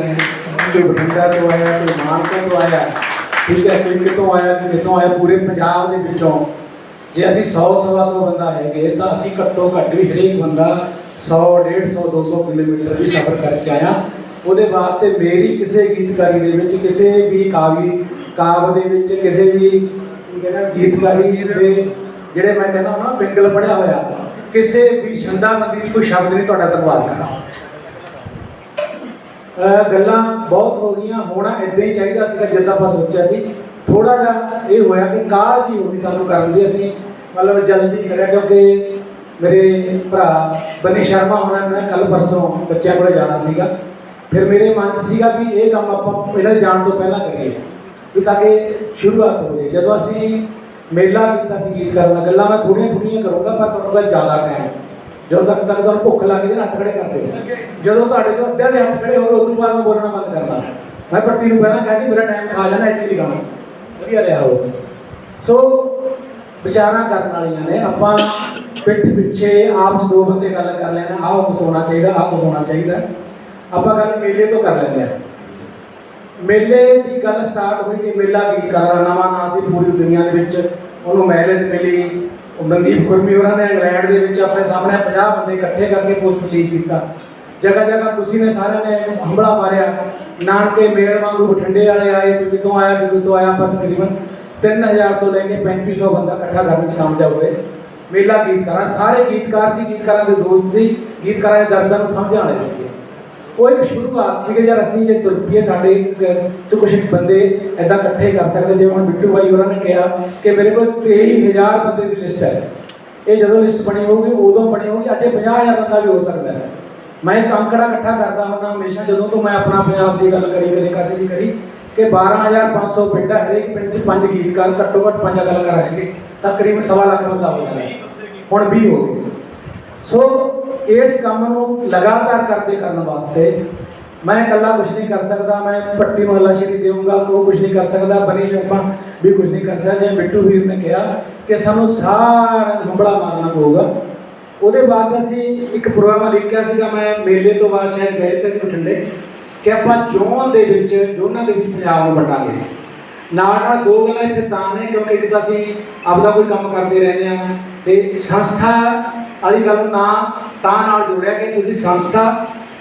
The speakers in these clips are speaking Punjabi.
ਆਇਆ ਕੋਈ ਬਠਿੰਡਾ ਤੋਂ ਆਇਆ ਕੋਈ ਮਾਨਸਾ ਤੋਂ ਆਇਆ ਠੀਕ ਹੈ, ਕੋਈ ਕਿਤੋਂ ਆਇਆ ਕੋਈ ਕਿਤੋਂ ਆਇਆ, ਪੂਰੇ ਪੰਜਾਬ ਦੇ ਵਿੱਚੋਂ। ਜੇ ਅਸੀਂ 100 ਸਵਾ 100 ਬੰਦਾ ਹੈਗੇ, ਤਾਂ ਅਸੀਂ ਘੱਟੋ ਘੱਟ ਵੀ ਹਰੇਕ ਬੰਦਾ 100 150 200 ਕਿਲੋਮੀਟਰ ਵੀ ਸਫ਼ਰ ਕਰਕੇ ਆਇਆ। ਉਹਦੇ ਬਾਅਦ ਤੇ ਮੇਰੀ ਕਿਸੇ ਗੀਤਕਾਰੀ ਦੇ ਵਿੱਚ, ਕਿਸੇ ਵੀ ਕਾਵੀ, ਕਾਵ ਦੇ ਵਿੱਚ, ਕਿਸੇ ਵੀ ਕਹਿੰਦਾ ਗੀਤਕਾਰੀ ਦੇ ਜਿਹੜੇ ਮੈਂ ਕਹਿੰਦਾ ਨਾ ਬਿੰਗਲ ਪੜਿਆ ਹੋਇਆ, ਕਿਸੇ ਵੀ ਛੰਦਾਬੰਦੀ 'ਚ ਕੋਈ ਸ਼ਬਦ ਨਹੀਂ ਤੁਹਾਡਾ ਧੰਨਵਾਦ ਕਰਾਂ ਗੱਲਾਂ ਬਹੁਤ ਹੋ ਗਈਆਂ ਹੋਣਾ ਇਦਾਂ ਹੀ ਚਾਹੀਦਾ ਸੀਗਾ ਜਿੱਦਾਂ ਆਪਾਂ ਸੋਚਿਆ ਸੀ। ਥੋੜਾ ਜਿਹਾ ਇਹ ਹੋਇਆ ਕਿ ਕਾਲ ਜੀ ਹੋ ਗਈ ਸਾਨੂੰ ਕਰਨ ਦੀ, ਅਸੀਂ ਮਤਲਬ ਜਲਦੀ ਕਰਿਆ, ਕਿਉਂਕਿ ਮੇਰੇ ਭਰਾ ਬਨੀ ਸ਼ਰਮਾ ਹੋਣਾ ਨੇ ਕੱਲ ਪਰਸੋਂ ਬੱਚਿਆਂ ਕੋਲ ਜਾਣਾ ਸੀਗਾ। ਫਿਰ ਮੇਰੇ ਮਨ 'ਚ ਸੀਗਾ ਵੀ ਇਹ ਕੰਮ ਆਪਾਂ ਇਹਨਾਂ ਦੇ ਜਾਣ ਤੋਂ ਪਹਿਲਾਂ ਕਰੀਏ, ਵੀ ਤਾਂ ਕਿ ਸ਼ੁਰੂਆਤ ਹੋ ਜਾਏ। ਜਦੋਂ ਅਸੀਂ ਮੇਲਾ ਕੀਤਾ ਸੀ ਗੀਤ ਕਰਨ ਗੱਲਾਂ ਮੈਂ ਥੋੜੀਆਂ ਥੋੜੀਆਂ ਕਰੂੰਗਾ, ਪਰ ਕਰੂੰਗਾ ਜ਼ਿਆਦਾ ਟਾਈਮ ਜਦੋਂ ਤੱਕ ਤੱਕ ਤੁਹਾਨੂੰ ਭੁੱਖ ਲੱਗ ਜੇ ਹੱਥ ਖੜੇ ਕਰ ਦਿਓ ਜਦੋਂ ਤੁਹਾਡੇ ਤੋਂ ਅੱਧਿਆਂ ਦੇ ਹੱਥ ਖੜੇ ਹੋਵੇ ਉਦੋਂ ਬਾਅਦ ਮੈਂ ਬੋਲਣਾ ਬੰਦ ਕਰਨਾ ਮੈਂ ਪੱਟੀ ਨੂੰ ਪਹਿਲਾਂ ਕਹਿੰਦੀ ਮੇਰਾ ਟਾਈਮ ਖਾ ਜਾਣਾ ਇੱਥੇ ਹੀ ਗਾਣਾ ਵਧੀਆ ਰਿਹਾ ਹੋ ਸੋ ਵਿਚਾਰਾਂ ਕਰਨ ਵਾਲੀਆਂ ਨੇ। ਆਪਾਂ ਪਿੱਠ ਪਿੱਛੇ ਆਪ 'ਚ ਦੋ ਬੰਦੇ ਗੱਲ ਕਰ ਲੈਣਾ ਆਹ ਕੁਛ ਹੋਣਾ ਚਾਹੀਦਾ ਆਹ ਕੁਛ ਹੋਣਾ ਚਾਹੀਦਾ। ਆਪਾਂ ਗੱਲ ਮੇਲੇ ਤੋਂ ਕਰ ਲੈਂਦੇ ਆ ਮੇਲੇ ਦੀ ਗੱਲ ਸਟਾਰਟ ਹੋਈ ਕਿ ਮੇਲਾ ਕੀ ਕਰਦਾ ਨਵਾਂ ਨਾਂ ਸੀ ਪੂਰੀ ਦੁਨੀਆ ਦੇ ਵਿੱਚ। ਉਹਨੂੰ ਮੈਰਿਜ ਮਿਲੀ। ਉਹ ਮਨਦੀਪ ਖੁਰਮੀ ਹੋਰਾਂ ਨੇ ਇੰਗਲੈਂਡ ਦੇ ਵਿੱਚ ਆਪਣੇ ਸਾਹਮਣੇ 50 ਬੰਦੇ ਇਕੱਠੇ ਕਰਕੇ ਪੋਸਟ ਰਿਲੀਜ਼ ਕੀਤਾ। ਜਗ੍ਹਾ ਜਗ੍ਹਾ ਤੁਸੀਂ ਨੇ ਸਾਰਿਆਂ ਨੇ ਹੰਬਲਾ ਮਾਰਿਆ। ਨਾਨਕੇ ਮੇਲ ਵਾਂਗੂ ਬਠਿੰਡੇ ਵਾਲੇ ਆਏ ਕੋਈ ਕਿਤੋਂ ਆਇਆ ਕੋਈ ਕਿਤੋਂ ਆਇਆ ਪਰ ਤਕਰੀਬਨ 3000 ਤੋਂ ਲੈ ਕੇ 3500 ਬੰਦਾ ਇਕੱਠਾ ਕਰਨ ਵਿੱਚ ਕਾਮਯਾਬ ਹੋਏ। ਮੇਲਾ ਗੀਤਕਾਰਾਂ, ਸਾਰੇ ਗੀਤਕਾਰ ਸੀ, ਗੀਤਕਾਰਾਂ ਦੇ ਦੋਸਤ ਸੀ, ਗੀਤਕਾਰਾਂ ਦੇ ਦਰਦਾਂ ਨੂੰ ਸਮਝਣ ਵਾਲੇ ਸੀ ਉਹ ਇੱਕ ਸ਼ੁਰੂਆਤ ਸੀਗੇ ਯਾਰ, ਅਸੀਂ ਜੇ ਤੁਰ ਪਈਏ ਸਾਡੇ ਤੋਂ ਕੁਝ ਬੰਦੇ ਐਦਾਂ ਇਕੱਠੇ ਕਰ ਸਕਦੇ, ਜਿਵੇਂ ਹੁਣ ਬਿੱਟੂ ਬਾਈ ਉਹਨਾਂ ਨੇ ਕਿਹਾ ਕਿ ਮੇਰੇ ਕੋਲ 23000 ਬੰਦੇ ਦੀ ਲਿਸਟ ਹੈ। ਇਹ ਜਦੋਂ ਲਿਸਟ ਬਣੀ ਹੋਊਗੀ, ਉਦੋਂ ਬਣੀ ਹੋਊਗੀ, ਅੱਜ ਇਹ 50000 ਬੰਦਾ ਵੀ ਹੋ ਸਕਦਾ ਹੈ। ਮੈਂ ਇੱਕ ਅੰਕੜਾ ਇਕੱਠਾ ਕਰਦਾ ਹੁੰਦਾ, ਹਮੇਸ਼ਾ ਜਦੋਂ ਤੋਂ ਮੈਂ ਆਪਣਾ ਪੰਜਾਬ ਦੀ ਗੱਲ ਕਰੀ, ਕਦੇ ਕਾਸੇ ਦੀ ਕਰੀ, ਕਿ 12500 ਪਿੰਡ ਹੈ, ਹਰੇਕ ਪਿੰਡ 'ਚ ਪੰਜ ਗੀਤਕਾਰ, ਘੱਟੋ ਘੱਟ ਪੰਜ ਕਲਾਕਾਰ ਹੈਗੇ, ਤਕਰੀਬਨ ਸਵਾ ਲੱਖ ਬੰਦਾ ਹੋ ਜਾਣਾ ਹੁਣ 20 ਹੋ ਗਏ। ਸੋ ਇਸ ਕੰਮ ਨੂੰ ਲਗਾਤਾਰ ਕਰਦੇ ਕਰਨ ਵਾਸਤੇ ਮੈਂ ਇਕੱਲਾ ਕੁਝ ਨਹੀਂ ਕਰ ਸਕਦਾ, ਮੈਂ ਪੱਟੀ ਮਹੱਲਾ ਸ਼ੇਰੀ ਦੇਵਾਂਗਾ ਉਹ ਕੁਝ ਨਹੀਂ ਕਰ ਸਕਦਾ ਬਨੀ ਸ਼ਰਮਾ ਵੀ ਕੁਝ ਨਹੀਂ ਕਰ ਸਕਦਾ, ਜਿਵੇਂ ਬਿੱਟੂ ਵੀਰ ਨੇ ਕਿਹਾ ਕਿ ਸਾਨੂੰ ਸਾਰਾ ਹੰਬਲਾ ਮਾਰਨਾ ਪਊਗਾ। ਉਹਦੇ ਬਾਅਦ ਅਸੀਂ ਇੱਕ ਪ੍ਰੋਗਰਾਮ ਲਿਖਿਆ ਸੀਗਾ, ਮੈਂ ਮੇਲੇ ਤੋਂ ਬਾਅਦ ਸ਼ਾਇਦ ਗਏ ਸੀ ਬਠਿੰਡੇ, ਕਿ ਆਪਾਂ ਜੋਨ ਦੇ ਵਿੱਚ ਜੋਨਾਂ ਦੇ ਵਿੱਚ ਪੰਜਾਬ ਨੂੰ ਵੰਡਾਂਗੇ। ਨਾਲ ਨਾਲ ਦੋ ਗੱਲਾਂ ਇੱਥੇ ਤਾਂ ਨੇ, ਕਿਉਂਕਿ ਇੱਕ ਤਾਂ ਅਸੀਂ ਆਪਦਾ ਕੋਈ ਕੰਮ ਕਰਦੇ ਰਹਿੰਦੇ ਆ ਤੇ ਸੰਸਥਾ ਵਾਲੀ ਗੱਲ ਨੂੰ ਨਾ ਤਾਂ ਨਾਲ ਜੋੜਿਆ ਕਿ ਤੁਸੀਂ ਸੰਸਥਾ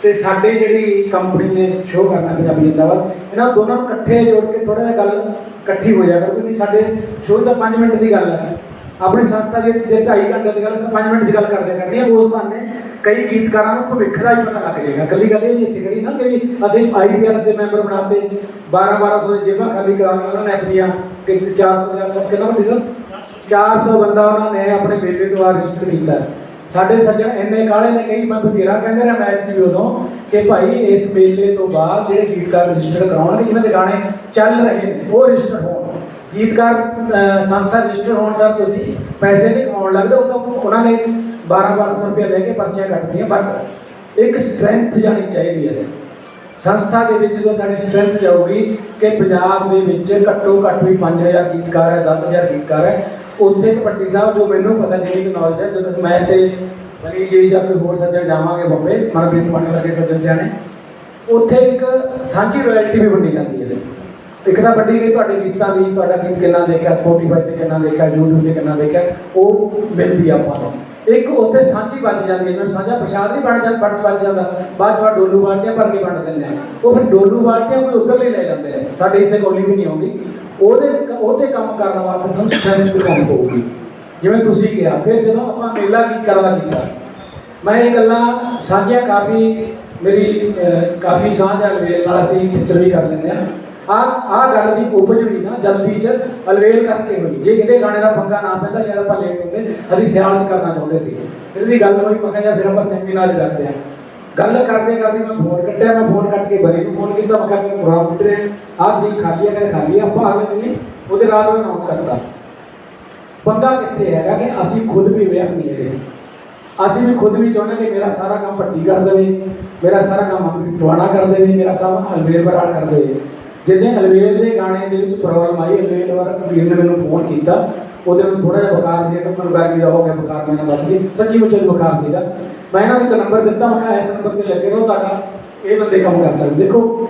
ਤੇ ਸਾਡੇ ਜਿਹੜੀ ਕੰਪਨੀ ਨੇ ਸ਼ੋਅ ਕਰਨਾ ਪੰਜਾਬੀ ਜਿੰਦਾਬਾਦ, ਇਹਨਾਂ ਦੋਨਾਂ ਨੂੰ ਇਕੱਠੇ ਜੋੜ ਕੇ ਥੋੜਾ ਜਿਹਾ ਗੱਲ ਇਕੱਠੀ ਹੋ ਜਾਇਆ ਕਿਉਂਕਿ ਸਾਡੇ ਸ਼ੋਅ ਤਾਂ 5 ਮਿੰਟ ਦੀ ਗੱਲ ਹੈ ਆਪਣੀ ਸੰਸਥਾ ਦੇ ਜੇ 2.5 ਘੰਟੇ ਦੀ ਗੱਲ ਤਾਂ 5 ਮਿੰਟ ਦੀ ਗੱਲ ਕਰਦੇ ਕਰਨੀ ਹੈ ਉਸ ਬਹਾਨੇ ਕਈ ਗੀਤਕਾਰਾਂ ਨੂੰ ਭਵਿੱਖ ਦਾ ਹੀ ਪਤਾ ਲੱਗ ਜਾਏਗਾ। ਕੱਲੀ ਗੱਲ ਇਹ ਨਹੀਂ ਇੱਥੇ ਖੜੀ ਨਾ ਕਿ ਵੀ ਅਸੀਂ ਆਈਪੀਐਸ ਦੇ ਮੈਂਬਰ ਬਣਾਤੇ 12 1200 ਦੇ ਜੇਬਾਂ ਖਾਲੀ ਕਰਾਉਣੀਆਂ ਉਹਨਾਂ ਨੇ ਆਪਣੀਆਂ ਕਿ 400 400 ਕਿੰਨਾ ਵੱਡੀ ਸਰ? 400 ਬੰਦਾ ਉਹਨਾਂ ਨੇ ਆਪਣੇ ਮੇਲੇ ਤੋਂ ਆ ਰਜਿਸਟਰ ਕੀਤਾ। ਸਾਡੇ ਸੱਜਣ ਇੰਨੇ ਕਾਲੇ ਨੇ, ਕਈ ਮੈਂ ਬਥੇਰਾ ਕਹਿੰਦੇ ਨੇ ਮੈਚ ਵੀ ਉਦੋਂ ਕਿ ਭਾਈ ਇਸ ਮੇਲੇ ਤੋਂ ਬਾਅਦ ਜਿਹੜੇ ਗੀਤਕਾਰ ਰਜਿਸਟਰ ਕਰਾਉਣਗੇ ਜਿਨ੍ਹਾਂ ਦੇ ਗਾਣੇ ਚੱਲ ਰਹੇ ਨੇ, ਉਹ ਰਜਿਸਟਰ ਹੋਣ। ਗੀਤਕਾਰ ਸੰਸਥਾ ਰਜਿਸਟਰ ਹੋਣ ਸਰ, ਤੁਸੀਂ ਪੈਸੇ ਨਹੀਂ ਕਮਾਉਣ ਲੱਗਦੇ ਉਹ ਤਾਂ ਉਹਨਾਂ ਨੇ 12 1200 ਰੁਪਏ ਲੈ ਕੇ ਪਰਚੀਆਂ ਕੱਟਦੀਆਂ ਬਟ ਇੱਕ ਸਟਰੈਂਥ ਜਾਣੀ ਚਾਹੀਦੀ ਹੈ। ਸੰਸਥਾ ਦੇ ਵਿੱਚ ਜੋ ਸਾਡੀ ਸਟਰੈਂਥ ਜਾਊਗੀ, ਕਿ ਪੰਜਾਬ ਦੇ ਵਿੱਚ ਘੱਟੋ ਘੱਟ ਵੀ 5000 ਗੀਤਕਾਰ ਹੈ 10000 ਗੀਤਕਾਰ ਹੈ ਉੱਥੇ ਇੱਕ ਪੱਟੀ ਸਾਹਿਬ ਜੋ ਮੈਨੂੰ ਪਤਾ ਜਿੰਨੀ ਕੁ ਨੌਲੇਜ ਹੈ, ਜਦੋਂ ਮੈਂ ਤੇ ਬਣੀ ਜੀ ਜਾਂ ਕੋਈ ਹੋਰ ਸੱਜਣ ਜਾਵਾਂਗੇ ਬੰਬੇ, ਮਨਪ੍ਰੀਤ ਪਾਣੀ ਵਰਗੇ ਸੱਜਣ ਸਿਆਣੇ, ਉੱਥੇ ਇੱਕ ਸਾਂਝੀ ਰਾਇਲਟੀ ਵੀ ਵੰਡੀ ਜਾਂਦੀ ਹੈ। ਇੱਕ ਤਾਂ ਵੱਡੀ ਗਈ ਤੁਹਾਡੇ ਗੀਤਾਂ ਦੀ ਤੁਹਾਡਾ ਗੀਤ ਕਿੰਨਾ ਦੇਖਿਆ ਸਪੋਟੀਫਾਈ ਤੇ ਕਿੰਨਾ ਦੇਖਿਆ, YouTube ਤੇ ਕਿੰਨਾ ਦੇਖਿਆ, ਉਹ ਮਿਲਦੀ ਆ ਆਪਾਂ ਨੂੰ। ਇੱਕ ਉੱਥੇ ਸਾਂਝੀ ਬਚ ਜਾਂਦੀ ਹੈ ਜਿਵੇਂ ਸਾਂਝਾ ਪ੍ਰਸ਼ਾਦ ਨਹੀਂ ਬਣ ਜਾਂਦਾ ਬਣ ਬਚ ਜਾਂਦਾ, ਬਾਅਦ ਚ ਡੋਲੂ ਬਾਲਟੀਆਂ ਭਰ ਕੇ ਵੰਡ ਦਿੰਦੇ ਆ। ਉਹ ਫਿਰ ਡੋਲੂ ਬਾਲਟੀਆਂ ਕੋਈ ਉੱਧਰ ਲਈ ਲੈ ਜਾਂਦੇ ਆ। ਸਾਡੇ ਇਸੇ ਕੋਲੀ ਵੀ ਨਹੀਂ ਆਉਂਦੀ। ਉਹਦੇ ਉਹਦੇ ਕੰਮ ਕਰਨ ਵਾਸਤੇ ਸਾਨੂੰ ਸਟਰੈਂਥ ਦੀ ਪਊਗੀ। ਜਿਵੇਂ ਤੁਸੀਂ ਕਿਹਾ, ਫਿਰ ਜਦੋਂ ਆਪਾਂ ਮੇਲਾ ਕੀ ਕਰਦਾ ਕੀਤਾ, ਮੈਂ ਇਹ ਗੱਲਾਂ ਸਾਂਝੀਆਂ ਕਾਫੀ ਮੇਰੀ ਕਾਫੀ ਸਾਂਝ ਅਲਵੇਲ ਨਾਲ ਅਸੀਂ ਖਿੱਚਰ ਵੀ ਕਰ ਲੈਂਦੇ ਆ ਆ ਆ ਗੱਲ ਦੀ ਉਪਜ ਵੀ ਨਾ ਜਲਦੀ ਚ ਅਲਵੇਲ ਕਰਕੇ ਹੋਈ। ਜੇ ਕਿਤੇ ਗਾਣੇ ਦਾ ਪੰਗਾ ਨਾ ਪੈਂਦਾ, ਸ਼ਾਇਦ ਆਪਾਂ ਲੇਟ ਹੁੰਦੇ, ਅਸੀਂ ਸਿਆਲ ਚ ਕਰਨਾ ਚਾਹੁੰਦੇ ਸੀ। ਫਿਰ ਦੀ ਗੱਲ ਹੋਈ, ਮੈਂ ਕਿਹਾ ਫਿਰ ਆਪਾਂ ਸੈਮੀਨਾਰ ਕਰਦੇ ਆ ਗੱਲ ਕਰਦੇ ਕਰਦੇ ਮੈਂ ਫੋਨ ਕੱਟਿਆ, ਮੈਂ ਫੋਨ ਕੱਟ ਕੇ ਬਰੀ ਨੂੰ ਫੋਨ ਕੀਤਾ, ਮੈਂ ਕਿਹਾ ਪ੍ਰੋਗਰਾਮ ਉੱਠ ਆਹ ਜੀ ਖਾਲੀ ਹੈ ਕਹਿੰਦੇ ਖਾਲੀ ਹੈ ਆਪਾਂ ਅਗਲੇ ਦਿਨ ਉਹਦੇ ਰਾਤ ਨੂੰ ਅਨਾਉਂਸ ਕਰਤਾ। ਬੰਦਾ ਕਿੱਥੇ ਹੈਗਾ ਕਿ ਅਸੀਂ ਖੁਦ ਵੀ ਵੇਖ ਨਹੀਂ ਹੈਗੇ। ਅਸੀਂ ਵੀ ਖੁਦ ਵੀ ਚਾਹੁੰਦੇ ਕਿ ਮੇਰਾ ਸਾਰਾ ਕੰਮ ਭੱਟੀ ਕਰ ਦੇਵੇ, ਮੇਰਾ ਸਾਰਾ ਕੰਮ ਅਮਰੀਕ ਟਵਾਣਾ ਕਰ ਦੇਵੇ, ਮੇਰਾ ਸਭ ਅਲਵੇਲ ਬਰਾੜ ਕਰ ਦੇਵੇ। ਜਿੱਦਾਂ ਅਲਵੇਲ ਦੇ ਗਾਣੇ ਦੇ ਵਿੱਚ ਪ੍ਰੋਬਲਮ ਆਈ ਅਲਵੇਲ ਵਾਰ ਵੀਰ ਨੇ ਮੈਨੂੰ ਫੋਨ ਕੀਤਾ। ਉਹਦੇ ਵਿੱਚ ਥੋੜਾ ਜਿਹਾ ਬੁਖਾਰ ਸੀ ਕਿ ਮੈਨੂੰ ਗਰਮੀ ਦਾ ਹੋ ਗਿਆ, ਬੁਖਾਰ ਮੈਨੂੰ ਬਚ ਗਈ ਸੱਚੀ ਮੁੱਚੀ ਬੁਖਾਰ ਸੀਗਾ। ਮੈਂ ਇਹਨਾਂ ਨੂੰ ਇੱਕ ਨੰਬਰ ਦਿੱਤਾ, ਮੈਂ ਕਿਹਾ ਇਸ ਨੰਬਰ ਤੇ ਲੱਗੇ ਰਹੋ, ਤੁਹਾਡਾ ਇਹ ਬੰਦੇ ਕੰਮ ਕਰ ਸਕਦੇ। ਦੇਖੋ,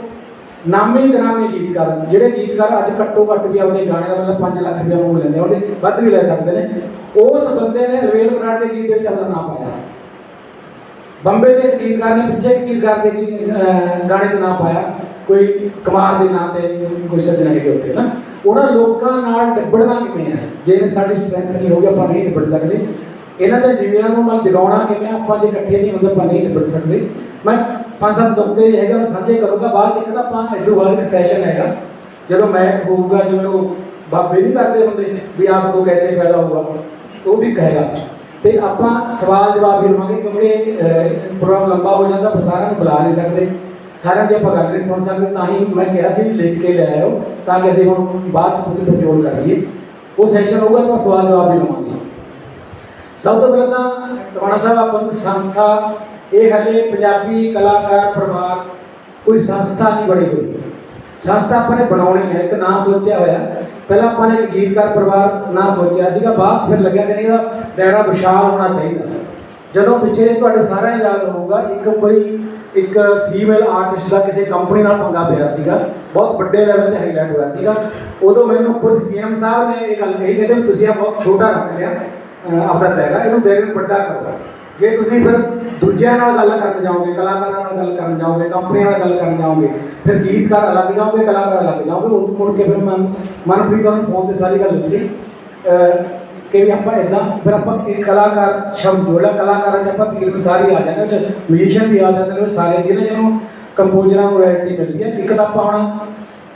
ਨਾਮੀ ਗ੍ਰਾਮੀ ਗੀਤਕਾਰ, ਜਿਹੜੇ ਗੀਤਕਾਰ ਅੱਜ ਘੱਟੋ ਘੱਟ ਵੀ ਆਪਣੇ ਗਾਣੇ ਦਾ ਮਤਲਬ 5 ਲੱਖ ਰੁਪਏ ਮੰਗ ਲੈਂਦੇ ਉਹਦੇ ਵੱਧ ਵੀ ਲੈ ਸਕਦੇ ਨੇ। ਉਸ ਬੰਦੇ ਨੇ ਰਵੇਲ ਬਰਾੜ ਦੇ ਗੀਤ ਵਿੱਚ ਚੱਲਦਾ ਨਾ ਪਾਇਆ। ਬੰਬੇ ਦੇ ਗੀਤਕਾਰ ਨੇ ਪਿੱਛੇ ਗੀਤਕਾਰ ਦੇ ਗਾਣੇ 'ਚ ਨਾ ਪਾਇਆ। ਕੋਈ ਕਮਾਲ ਦੇ ਨਾਂ ਤੇ, ਕੋਈ ਸੱਜਣ ਹੈਗੇ ਉੱਥੇ ਨਾ ਉਹਨਾਂ ਲੋਕਾਂ ਨਾਲ ਨਿਬੜਨਾ ਕਿਵੇਂ ਹੈ? ਜੇ ਸਾਡੀ ਸਟਰੈਂਥ ਨਹੀਂ ਹੋਊਗੀ, ਆਪਾਂ ਨਹੀਂ ਨਿਬੜ ਸਕਦੇ। ਇਹਨਾਂ ਦੇ ਜਿਵੇਂ ਨੂੰ ਮਨ ਜਗਾਉਣਾ ਕਿਵੇਂ, ਆਪਾਂ ਜੇ ਇਕੱਠੇ ਨਹੀਂ ਹੁੰਦੇ, ਆਪਾਂ ਨਹੀਂ ਨਿਬੜ ਸਕਦੇ। ਮੈਂ ਪੰਜ ਸੱਤ ਨੁਕਤੇ ਹੈਗਾ ਉਹ ਸਾਂਝੇ ਕਰੂੰਗਾ। ਬਾਅਦ ਚ ਕਹਿੰਦਾ ਆਪਾਂ ਇਦੋਂ ਬਾਅਦ ਇੱਕ ਸੈਸ਼ਨ ਹੈਗਾ। ਜਦੋਂ ਮੈਂ ਹੋਊਗਾ, ਜਿਵੇਂ ਉਹ ਬਾਬੇ ਨਹੀਂ ਕਰਦੇ ਹੁੰਦੇ, ਵੀ ਆਪ ਕੋ ਕੈਸੇ ਫਾਇਦਾ ਹੋਊਗਾ, ਉਹ ਵੀ ਕਹੇਗਾ। ਤੇ ਆਪਾਂ ਸਵਾਲ ਜਵਾਬ ਵੀ ਲਵਾਂਗੇ, ਕਿਉਂਕਿ ਪ੍ਰੋਗਰਾਮ ਲੰਬਾ ਹੋ ਜਾਂਦਾ ਪਰ ਸਾਰਿਆਂ ਨੂੰ ਬੁਲਾ ਨਹੀਂ ਸਕਦੇ। ਸਾਰਿਆਂ ਦੀ ਆਪਾਂ ਗੱਲ ਨਹੀਂ ਸੁਣ ਸਕਦੇ, ਤਾਂ ਹੀ ਮੈਂ ਕਿਹਾ ਸੀ ਵੀ ਲਿਖ ਕੇ ਲੈ ਆਇਓ, ਤਾਂ ਕਿ ਅਸੀਂ ਹੁਣ ਬਾਅਦ ਚ ਪੂਰੀ ਕੰਟਰੋਲ ਕਰ ਲਈਏ। ਉਹ ਸੈਸ਼ਨ ਹੋਊਗਾ, ਤਾਂ ਸਵਾਲ ਜਵਾਬ ਵੀ ਲਵਾਂਗੇ। ਸਭ ਤੋਂ ਪਹਿਲਾਂ ਟਵਾਣਾ ਸਾਹਿਬ ਆਪਾਂ ਸੰਸਥਾ, ਇਹ ਹਲੇ ਪੰਜਾਬੀ ਕਲਾਕਾਰ ਪਰਿਵਾਰ ਕੋਈ ਸੰਸਥਾ ਨਹੀਂ ਬਣੀ ਹੋਈ। ਸੰਸਥਾ ਆਪਾਂ ਨੇ ਬਣਾਉਣੀ ਹੈ, ਇੱਕ ਨਾਂ ਸੋਚਿਆ ਹੋਇਆ। ਪਹਿਲਾਂ ਆਪਾਂ ਨੇ ਗੀਤਕਾਰ ਪਰਿਵਾਰ ਨਾਂ ਸੋਚਿਆ ਸੀਗਾ, ਬਾਅਦ 'ਚ ਫਿਰ ਲੱਗਿਆ ਕਿ ਨਹੀਂ, ਇਹਦਾ ਦਾਇਰਾ ਵਿਸ਼ਾਲ ਹੋਣਾ ਚਾਹੀਦਾ। ਜਦੋਂ ਪਿੱਛੇ ਤੁਹਾਡੇ ਸਾਰਿਆਂ ਨੂੰ ਯਾਦ ਹੋਊਗਾ, ਇੱਕ ਕੋਈ, ਇੱਕ ਫੀਮੇਲ ਆਰਟਿਸਟ ਦਾ ਕਿਸੇ ਕੰਪਨੀ ਨਾਲ ਪੰਗਾ ਪਿਆ ਸੀਗਾ। ਬਹੁਤ ਵੱਡੇ ਲੈਵਲ ਤੇ ਹਾਈਲਾਈਟ ਹੋਇਆ ਸੀਗਾ। ਉਦੋਂ ਮੈਨੂੰ ਖੁਦ ਸੀਐਮ ਸਾਹਿਬ ਨੇ ਇਹ ਗੱਲ ਕਹੀ, ਕਹਿੰਦੇ ਵੀ ਤੁਸੀਂ ਆ ਬਹੁਤ ਛੋਟਾ ਰੱਖ ਲਿਆ। ਆਪਣਾ ਆਪਦਾ ਦਾਇਰਾ ਇਹਨੂੰ ਦਾਇਰੇ ਨੂੰ ਵੱਡਾ ਕਰੋ। ਜੇ ਤੁਸੀਂ ਫਿਰ ਦੂਜਿਆਂ ਨਾਲ ਗੱਲ ਕਰਨ ਜਾਓਗੇ, ਕਲਾਕਾਰਾਂ ਨਾਲ ਗੱਲ ਕਰਨ ਜਾਓਗੇ, ਕੰਪਨੀਆਂ ਨਾਲ ਗੱਲ ਕਰਨ ਜਾਓਗੇ, ਫਿਰ ਗੀਤਕਾਰ ਅਲੱਗ ਜਾਓਗੇ, ਕਲਾਕਾਰ ਅਲੱਗ ਜਾਓਗੇ ਉਦੋਂ ਮੁੜ ਕੇ ਫਿਰ ਮਨ ਮਨਪ੍ਰੀਤ ਨੂੰ ਫੋਨ ਤੇ ਸਾਰੀ ਗੱਲ ਦੱਸੀ। ਕਿ ਵੀ ਆਪਾਂ ਇਦਾਂ ਫਿਰ ਆਪਾਂ ਇਹ ਕਲਾਕਾਰ ਸ਼ਬਦ ਜੋੜਾ ਕਲਾਕਾਰਾਂ ਚ ਆਪਾਂ ਤਕਰੀਬਨ ਸਾਰੀ ਆ ਜਾਂਦੇ, ਉਹ ਮਿਊਜ਼ੀਸ਼ੀਅਨ ਵੀ ਆ ਜਾਂਦੇ ਨੇ ਸਾਰੇ ਜਿਹਨੇ ਜਿਹਨੂੰ ਕੰਪੋਜ਼ਰਾਂ ਨੂੰ ਰਾਇਲਟੀ ਮਿਲਦੀ ਹੈ। ਇੱਕ ਤਾਂ ਆਪਾਂ ਹੁਣ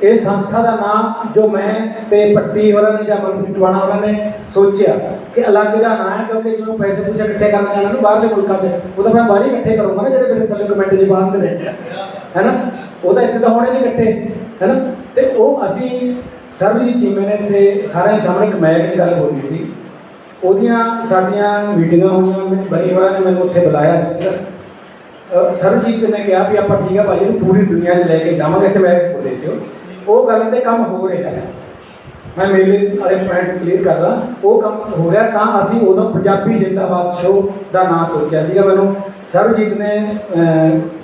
ਇਹ ਸੰਸਥਾ ਦਾ ਨਾਮ ਜੋ ਮੈਂ ਤੇ ਪੱਟੀ ਹੋਰਾਂ ਨੇ ਜਾਂ ਮਨਪ੍ਰੀਤ ਟਵਾਣਾ ਹੋਰਾਂ ਨੇ ਸੋਚਿਆ ਕਿ ਅਲੱਗ ਦਾ ਨਾਂ ਹੈ ਕਿਉਂਕਿ ਜਦੋਂ ਪੈਸੇ ਪੂਸੇ ਇਕੱਠੇ ਕਰਨ ਜਾਣਾ ਨੂੰ ਬਾਹਰਲੇ ਮੁਲਕਾਂ 'ਚ, ਉਹ ਤਾਂ ਮੈਂ ਬਾਹਰ ਹੀ ਇਕੱਠੇ ਕਰੂੰਗਾ ਨਾ ਜਿਹੜੇ ਮੇਰੇ ਥੱਲੇ ਕਮੈਂਟ ਜੀ ਬਾਹਰ ਦੇ ਨੇ ਹੈਨਾ? ਉਹ ਤਾਂ ਇੱਥੇ ਤਾਂ ਹੋਣੇ ਨਹੀਂ ਇਕੱਠੇ, ਹੈਨਾ? ਤੇ ਉਹ ਅਸੀਂ ਸਰਬਜੀਤ ਚੀਮੇ ਨੇ ਇੱਥੇ ਸਾਰਿਆਂ ਦੇ ਸਾਹਮਣੇ ਇੱਕ ਮੈਚ 'ਚ ਗੱਲ ਹੋ ਸੀ। ਉਹਦੀਆਂ ਸਾਡੀਆਂ ਮੀਟਿੰਗਾਂ ਹੋਈਆਂ ਬਣੀ ਹੋਰਾਂ ਨੇ ਮੈਨੂੰ ਉੱਥੇ ਬੁਲਾਇਆ ਸਰਬਜੀਤ ਨੇ ਕਿਹਾ ਵੀ ਆਪਾਂ ਠੀਕ ਆ ਭਾਈ, ਇਹਨੂੰ ਪੂਰੀ ਦੁਨੀਆ 'ਚ ਲੈ ਕੇ ਜਾਵਾਂਗੇ ਤੇ ਮੈਂ ਬੋਲੇ ਸੀ ਉਹ। ਉਹ ਗੱਲ ਤੇ ਕੰਮ ਹੋ ਰਿਹਾ ਹੈ। ਮੈਂ ਮੇਲੇ ਵਾਲੇ ਪੁਆਇੰਟ ਕਲੀਅਰ ਕਰਦਾ ਉਹ ਕੰਮ ਹੋ ਰਿਹਾ ਤਾਂ ਅਸੀਂ ਉਦੋਂ ਪੰਜਾਬੀ ਜਿੰਦਾਬਾਦ ਸ਼ੋਅ ਦਾ ਨਾਮ ਸੋਚਿਆ ਸੀਗਾ ਮੈਨੂੰ। ਸਰਬਜੀਤ ਨੇ